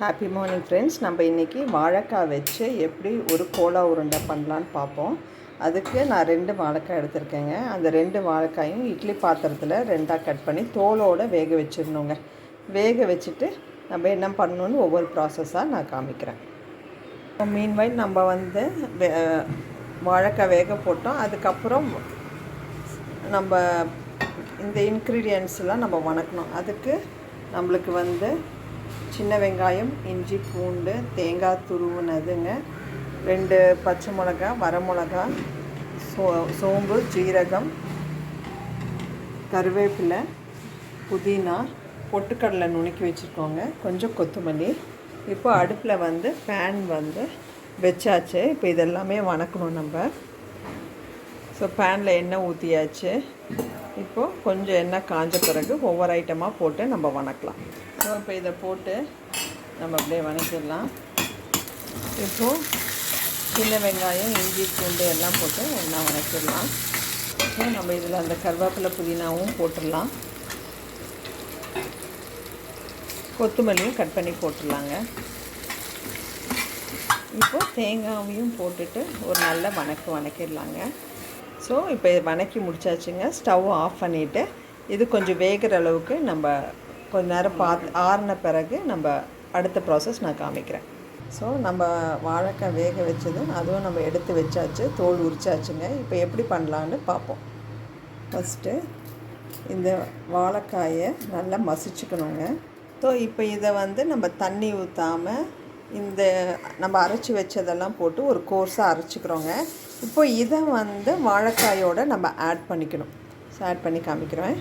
Happy morning friends நம்ம இன்றைக்கி வாழைக்காய் வச்சு எப்படி ஒரு கோலா உருண்டை பண்ணலான்னு பார்ப்போம். அதுக்கு நான் ரெண்டு வாழைக்காய் எடுத்திருக்கேங்க. அந்த ரெண்டு வாழைக்காயும் இட்லி பாத்திரத்தில் ரெண்டாக கட் பண்ணி தோலோடு வேக வச்சிடணுங்க. வேக வச்சுட்டு நம்ம என்ன பண்ணணுன்னு ஒவ்வொரு ப்ராசஸாக நான் காமிக்கிறேன். மீன்வை நம்ம வந்து வே- வாழைக்காய் வேக போட்டோம். அதுக்கப்புறம் நம்ம இந்த இன்க்ரீடியன்ஸ்லாம் நம்ம வணக்கணும். அதுக்கு நம்மளுக்கு வந்து சின்ன வெங்காயம் இஞ்சி பூண்டு தேங்காய் துருவுனதுங்க. ரெண்டு பச்சை மிளகா வரமிளகா சோ சோம்பு ஜீரகம் கருவேப்பிலை புதினா பொட்டுக்கடலை நுணுக்கி வச்சுருக்கோங்க. கொஞ்சம் கொத்தமல்லி. இப்போ அடுப்பில் வந்து பேன் வந்து வச்சாச்சு. இப்போ இதெல்லாமே வணக்கணும் நம்ம. ஸோ பேனில் எண்ணெய் ஊற்றியாச்சு இப்போது கொஞ்சம் எண்ணெய் காஞ்ச பிறகு ஒவ்வொரு ஐட்டமாக போட்டு நம்ம வணக்கலாம். ஸோ இப்போ இதை போட்டு நம்ம அப்படியே வணக்கிடலாம். இப்போது சின்ன வெங்காயம் இஞ்சி பூண்டு எல்லாம் போட்டு ஒன்றா வணக்கிடலாம். ஸோ நம்ம இதில் அந்த கருவேப்பிலை புதினாவும் போட்டுடலாம். கொத்தமல்லியும் கட் பண்ணி போட்டுடலாங்க. இப்போது தேங்காவையும் போட்டுட்டு ஒரு நல்ல வணக்கு வணக்கிடலாங்க. ஸோ இப்போ வணக்கி முடிச்சாச்சுங்க. ஸ்டவ் ஆஃப் பண்ணிவிட்டு இது கொஞ்சம் வேகிற அளவுக்கு நம்ம கொஞ்ச நேரம் பார்த்து ஆறின பிறகு நம்ம அடுத்த ப்ராசஸ் நான் காமிக்கிறேன். ஸோ நம்ம வாழைக்காய் வேக வச்சது அதுவும் நம்ம எடுத்து வச்சாச்சு தோல் உரிச்சாச்சுங்க. இப்போ எப்படி பண்ணலான்னு பார்ப்போம் ஃபஸ்ட்டு இந்த வாழைக்காயை நல்லா மசிச்சுக்கணுங்க. ஸோ இப்போ இதை வந்து நம்ம தண்ணி ஊற்றாமல் இந்த நம்ம அரைச்சி வச்சதெல்லாம் போட்டு ஒரு கோர்ஸாக அரைச்சிக்கிறோங்க. இப்போ இதை வந்து வாழைக்காயோடு நம்ம ஆட் பண்ணிக்கணும். ஸோ ஆட் பண்ணி காமிக்கிறேன்.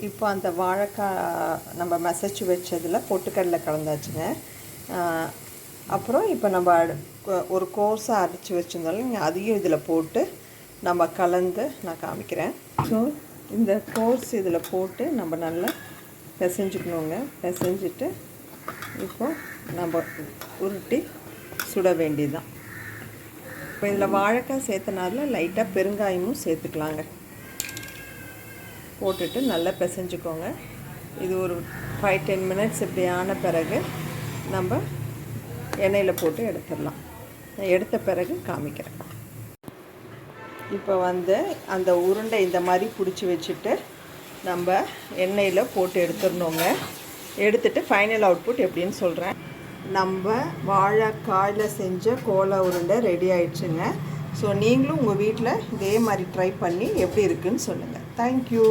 இப்போ அந்த வாழைக்காய் நம்ம மசச்சு வச்சதில் பொட்டுக்கடலை கலந்தாச்சுங்க. அப்புறம் இப்போ நம்ம அடு- ஒரு கோர்ஸாக அரைச்சி வச்சுருந்தாலும் நீங்கள் அதையும் இதில் போட்டு நம்ம கலந்து நான் காமிக்கிறேன். ஸோ இந்த கோர்ஸ் இதில் போட்டு நம்ம நல்லா பிசைஞ்சுக்கணுங்க. பிசைஞ்சிட்டு இப்போ நம்ம உருட்டி சுட வேண்டியதுதான். இப்போ இதில் வாழைக்காய் சேர்த்தனால லைட்டாக பெருங்காயமும் சேர்த்துக்கலாங்க. போட்டுட்டு நல்லா பிசைஞ்சுக்கோங்க. இது ஒரு ஃபைவ் டென் மினிட்ஸ் இப்படி ஆன பிறகு நம்ம எண்ணெயில் போட்டு எடுத்துடலாம். நான் எடுத்த பிறகு காமிக்கிறேன். இப்போ வந்து அந்த உருண்டை இந்த மாதிரி பிடிச்சி வச்சுட்டு நம்ம எண்ணெயில் போட்டு எடுத்துடணுங்க. எடுத்துட்டு ஃபைனல் அவுட்புட் எப்படின்னு சொல்கிறேன் நம்ம வாழைக்காயில் செஞ்ச கோல உருண்டை ரெடி ஆயிடுச்சுங்க. ஸோ நீங்களும் உங்கள் வீட்டில் இதே மாதிரி ட்ரை பண்ணி எப்படி இருக்குன்னு சொல்லுங்கள் தேங்க்யூ